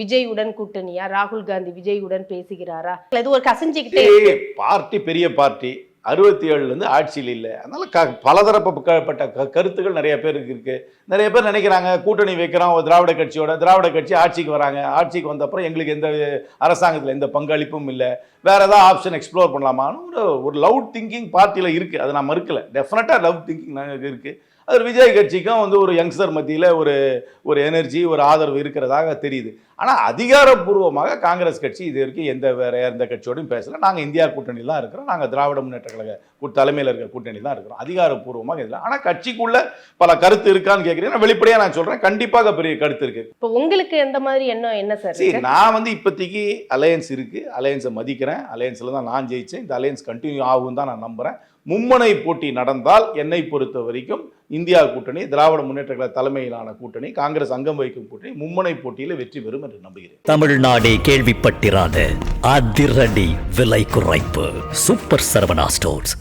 விஜயுடன் கூட்டணியா? ராகுல் காந்தி விஜயுடன் பேசுகிறாரா? இது ஒரு கசஞ்சிக்கிட்டே பார்ட்டி பெரிய பார்ட்டி. அறுபத்தி ஏழுலேருந்து ஆட்சியில் இல்லை. அதனால க பலதரப்பட்ட கருத்துக்கள் நிறைய பேருக்கு இருக்கு. நிறைய பேர் நினைக்கிறாங்க கூட்டணி வைக்கிறோம் திராவிட கட்சியோட திராவிட கட்சி ஆட்சிக்கு வராங்க. ஆட்சிக்கு வந்த அப்புறம் எங்களுக்கு எந்த அரசாங்கத்தில் எந்த பங்களிப்பும் இல்லை. வேற ஏதாவது ஆப்ஷன் எக்ஸ்ப்ளோர் பண்ணலாமான்னு ஒரு ஒரு லவ் திங்கிங் பார்ட்டியில் இருக்குது அதை நான் மறுக்கல. டெஃபினட்டாக லவ் திங்கிங் இருக்குது அது விஜய் கட்சிக்கும் வந்து ஒரு யங்ஸ்டர் மத்தியில் ஒரு ஒரு எனர்ஜி ஒரு ஆதரவு இருக்கிறதாக தெரியுது. ஆனால் அதிகாரப்பூர்வமாக காங்கிரஸ் கட்சி இது வரைக்கும் எந்த வேற எந்த கட்சியோடையும் பேசல. நாங்கள் இந்தியா கூட்டணியில் தான் இருக்கிறோம். நாங்கள் திராவிட முன்னேற்ற கழக தலைமையில் இருக்கிற கூட்டணி தான் இருக்கிறோம். அதிகாரப்பூர்வமாக இதில். ஆனால் கட்சிக்குள்ள பல கருத்து இருக்கான்னு கேட்குறீங்க வெளிப்படையாக நான் சொல்கிறேன் கண்டிப்பாக பெரிய கருத்து இருக்கு. இப்போ உங்களுக்கு எந்த மாதிரி எண்ணம்? என்ன சார் சரி? நான் வந்து இப்போதைக்கு அலையன்ஸ் இருக்கு. அலையன்ஸை மதிக்கிறேன். அலையன்ஸில் தான் நான் ஜெயிச்சேன். இந்த அலையன்ஸ் கண்டினியூ ஆகும் தான் நான் நம்புறேன். மும்முனை போட்டி நடந்தால் என்னை பொறுத்த வரைக்கும் இந்தியா கூட்டணி திராவிட முன்னேற்ற கழக தலைமையிலான கூட்டணி காங்கிரஸ் அங்கம் வகிக்கும் கூட்டணி மும்முனை போட்டியில் வெற்றி பெறும் என்று நம்புகிறேன். தமிழ்நாடே கேள்விப்பட்டிராத அதிரடி விலை குறைப்பு. Super Saravana stores.